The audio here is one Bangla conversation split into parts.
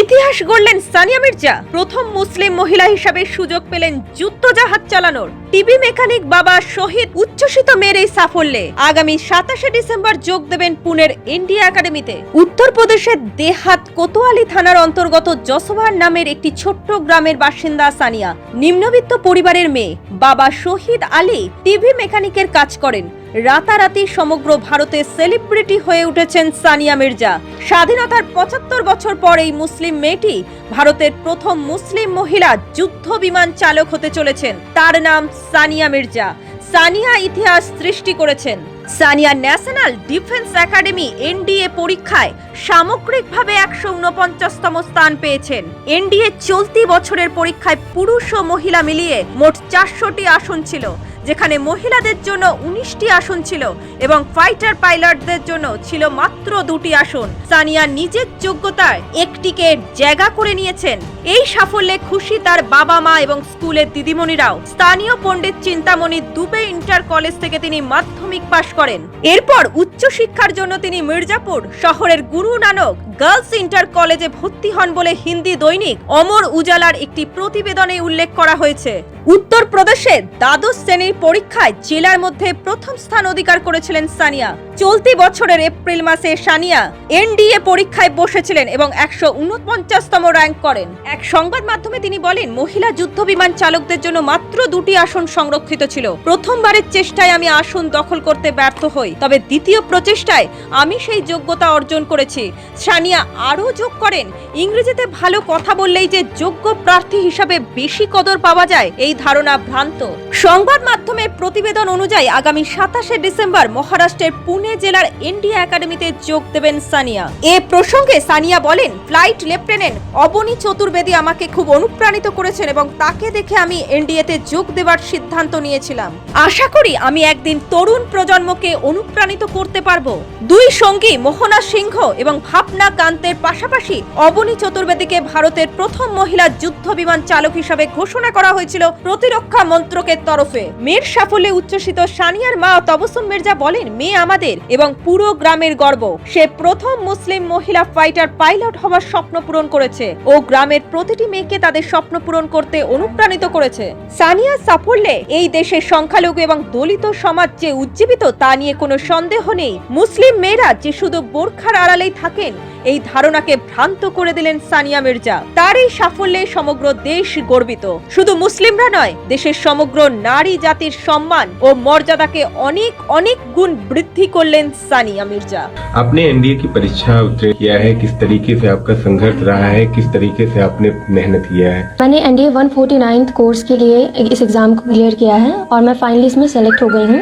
ইতিহাস গড়লেন সানিয়া মির্জা। প্রথম মুসলিম মহিলা হিসাবে সুযোগ পেলেন যুদ্ধজাহাজ চালানোর। টিভি মেকানিক বাবা শহীদ উচ্ছ্বসিত মেয়ের এই সাফল্যে আগামী সাতাশে ডিসেম্বর যোগ দেবেন পুনের ইন্ডিয়া একাডেমিতে। উত্তরপ্রদেশের দেহাত কোতোয়ালি থানার অন্তর্গত যশোভার নামের একটি ছোট্ট গ্রামের বাসিন্দা সানিয়া। নিম্নবিত্ত পরিবারের মেয়ে বাবা শহীদ আলী টিভি মেকানিকের কাজ করেন। রাতারাতি সমগ্র ভারতে সেলিব্রিটি হয়ে উঠেছেন সানিয়া মির্জা। স্বাধীনতার পঁচাত্তর বছর পর এই মুসলিম মেয়েটি ভারতের প্রথম মুসলিম মহিলা যুদ্ধ বিমান চালক হতে চলেছেন। তার নাম সানিয়া মির্জা। সানিয়া ইতিহাস সৃষ্টি করেছেন। Sania National Defence Academy NDA পরীক্ষায় সামগ্রিকভাবে একশো উনপঞ্চাশতম স্থান পেয়েছেন। এনডিএ চলতি বছরের পরীক্ষায় পুরুষ ও মহিলা মিলিয়ে মোট চারশোটি আসন ছিল। যেখানে মহিলাদের জন্য উনিশটি আসন ছিল এবং ফাইটার পাইলটদের জন্য ছিল মাত্র দুটি আসন। সানিয়া নিজের যোগ্যতায় একটিকে জায়গা করে নিয়েছেন। এই সাফল্যে খুশি তার বাবা মা এবং স্কুলের দিদিমণিরাও। স্থানীয় পণ্ডিত চিন্তামণি দুবে ইন্টার কলেজ থেকে তিনি মাধ্যমিক পাশ করেন। এরপর উচ্চশিক্ষার জন্য তিনি মির্জাপুর শহরের গুরু নানক গার্লস ইন্টার কলেজে ভর্তি হন বলে হিন্দি দৈনিক অমর উজালার একটি প্রতিবেদনে উল্লেখ করা হয়েছে। উত্তরপ্রদেশে দ্বাদশ শ্রেণির পরীক্ষায় জেলার মধ্যে প্রথম স্থান অধিকার করেছিলেন সানিয়া। চলতি বছরের এপ্রিল মাসে সানিয়া এনডিএ পরীক্ষায় বসেছিলেন এবং একশো উনপঞ্চাশতম র্যাঙ্ক করেন। এক সংবাদ মাধ্যমে তিনি বলেন, মহিলা যুদ্ধ বিমান চালকদের জন্য মাত্র দুটি আসন সংরক্ষিত ছিল। প্রথমবারের চেষ্টায় আমি আসন দখল করতে ব্যর্থ হই, তবে দ্বিতীয় প্রচেষ্টায় আমি সেই যোগ্যতা অর্জন করেছি। সানিয়া আরও যোগ করেন, ইংরেজিতে ভালো কথা বললেই যে যোগ্য প্রার্থী হিসাবে বেশি কদর পাওয়া যায়, এই ধারণা ভ্রান্ত। সংবাদ মাধ্যমের প্রতিবেদন অনুযায়ী আগামী সাতাশে ডিসেম্বর মহারাষ্ট্রের পুনে জেলার ইন্ডিয়া একাডেমিতে যোগ দেবেন সানিয়া। এ প্রসঙ্গে সানিয়া বলেন, ফ্লাইট লেফটেন্যান্ট অবনী চতুর্বেদী আমাকে খুব অনুপ্রাণিত করেছেন এবং তাকে দেখে আমি এনডিএতে যোগ দেওয়ার সিদ্ধান্ত নিয়েছিলাম। আশা করি আমি একদিন তরুণ প্রজন্মকে অনুপ্রাণিত করতে পারব। দুই সঙ্গী, মোহনা সিংহ এবং ভাবনা কান্তের পাশাপাশি অবনী চতুর্বেদীকে ভারতের প্রথম মহিলা যুদ্ধ বিমান চালক হিসাবে ঘোষণা করা হয়েছিল প্রতিরক্ষা মন্ত্রকের তরফে। মেয়ের সাফল্যে উচ্ছ্বসিত সানিয়ার মা তবসুম মির্জা বলেন, মেয়ে আমাদের এবং পুরো গ্রামের গর্ব। সে প্রথম মুসলিম মহিলা ফাইটার পাইলট হওয়ার স্বপ্ন পূরণ করেছে ও গ্রামের প্রতিটি মেয়েকে তাদের স্বপ্ন পূরণ করতে অনুপ্রাণিত করেছে। সানিয়ার সাফল্যে এই দেশের সংখ্যালঘু এবং দলিত সমাজ যে উজ্জীবিত তা নিয়ে কোনো সন্দেহ নেই। মুসলিম মেয়েরা যে শুধু বোরখার আড়ালেই থাকেন এই ধারণাকে ভ্রান্ত করে দিলেন সানিয়া মির্জা তার এই সাফল্যে সমগ্র দেশ গর্বিত শুধু মুসলিমরা নয় দেশের সমগ্র নারী জাতির সম্মান ও মর্যাদাকে অনেক অনেক গুণ বৃদ্ধি করলেন সানিয়া মির্জা आपने एनडीए की परीक्षा उत्तीर्ण किया है किस तरीके से आपका संघर्ष रहा है किस तरीके से आपने मेहनत किया है मैंने N D one forty course के लिए इस एग्ज़ाम को क्लियर किया है और मैं फाइनली इसमें सेलेक्ट हो गई हूँ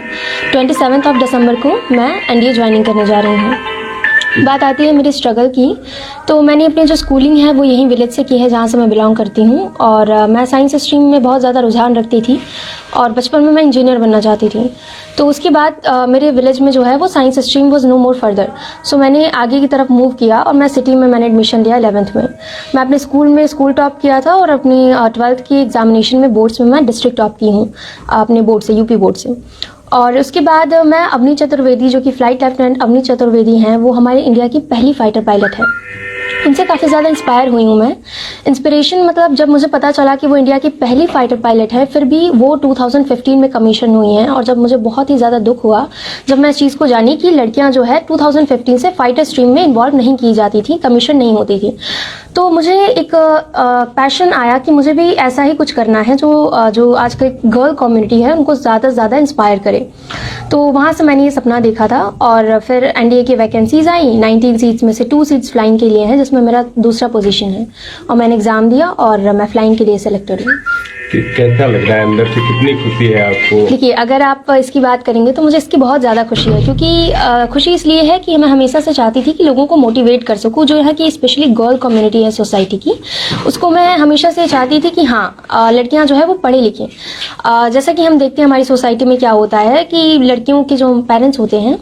ट्वेंटी सेवन्थ ऑफ दिसंबर को मैं एन डी ज्वाइनिंग करने जा रही हूँ बात आती है मेरी स्ट्रगल की तो मैंने अपनी जो स्कूलिंग है, वो यहीं विलेज से की है, जहाँ से मैं बिलोंग करती हूँ। और मैं साइंस स्ट्रीम में बहुत ज़्यादा रुझान रखती थी और बचपन में मैं इंजीनियर बनना चाहती थी। तो उसके बाद मेरे विलेज में जो है, वो science stream was no more further so मैंने आगे की तरफ़ मूव किया और मैं सिटी में मैंने एडमिशन लिया एलेवंथ में। मैं अपने स्कूल में स्कूल टॉप किया था और अपनी ट्वेल्थ की एग्जामिनेशन में बोर्ड्स में मैं डिस्ट्रिक्ट टॉप की हूँ, अपने बोर्ड से यूपी बोर्ड से। और उसके बाद मैं अवनी चतुर्वेदी, जो कि फ़्लाइट लेफ्टिनेंट अवनी चतुर्वेदी हैं, वो हमारे इंडिया की पहली फाइटर पायलट है। इनसे काफ़ी ज़्यादा इंस्पायर हुई हूँ मैं। इंस्पिरेशन मतलब जब मुझे पता चला कि वो इंडिया की पहली फाइटर पायलट है, फिर भी वो 2015 में कमीशन हुई हैं और जब मुझे बहुत ही ज़्यादा दुख हुआ, जब मैं इस चीज़ को जानी कि लड़कियाँ जो है 2015 से फाइटर स्ट्रीम में इन्वॉल्व नहीं की जाती थी कमीशन नहीं होती थी। तो मुझे एक पैशन आया कि मुझे भी ऐसा ही कुछ करना है जो जो आज का गर्ल कम्युनिटी है उनको ज़्यादा से ज़्यादा इंस्पायर करे। तो वहाँ से मैंने ये सपना देखा था और फिर एनडीए की वैकेंसीज आई। 19 सीट्स में से टू सीट्स फ्लाइंग के लिए हैं जिसमें मेरा दूसरा पोजीशन है। और मैंने एग्ज़ाम दिया और मैं फ्लाइंग के लिए सेलेक्टेड हुई। कैसा लग रहा है? अंदर से कितनी खुशी है आपको? देखिए अगर आप इसकी बात करेंगे तो मुझे इसकी बहुत ज़्यादा खुशी है क्योंकि खुशी इसलिए है कि मैं हमेशा से चाहती थी कि लोगों को मोटिवेट कर सकूँ जो यहाँ की स्पेशली गर्ल कम्युनिटी है सोसाइटी की। उसको मैं हमेशा से चाहती थी कि हाँ लड़कियाँ जो है वो पढ़े लिखें। जैसा कि हम देखते हैं हमारी सोसाइटी में क्या होता है कि लड़कियों के जो पेरेंट्स होते हैं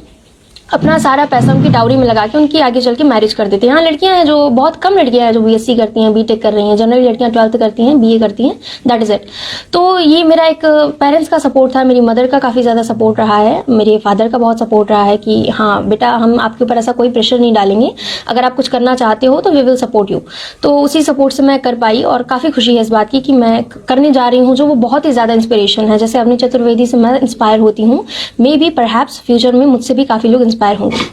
अपना सारा पैसा उनकी डाउरी में लगा के उनकी आगे चल के मैरिज कर देते हैं। यहाँ लड़कियाँ हैं जो, बहुत कम लड़कियाँ हैं जो बीएससी करती हैं बीटेक कर रही हैं जनरली लड़कियाँ ट्वेल्थ करती हैं बीए करती हैं दैट इज़ इट तो ये मेरा एक पेरेंट्स का सपोर्ट था, मेरी मदर का काफ़ी ज़्यादा सपोर्ट रहा है, मेरे फादर का बहुत सपोर्ट रहा है कि हाँ बेटा, हम आपके ऊपर ऐसा कोई प्रेशर नहीं डालेंगे, अगर आप कुछ करना चाहते हो तो वी विल सपोर्ट यू तो उसी सपोर्ट से मैं कर पाई और काफ़ी खुशी है इस बात की कि मैं करने जा रही हूँ जो वो बहुत ही ज़्यादा इंस्पिरेशन है। जैसे अवनी चतुर्वेदी से मैं इंस्पायर होती हूँ मे बी परहैप्स फ्यूचर में मुझसे भी काफ़ी लोग bei Hunger.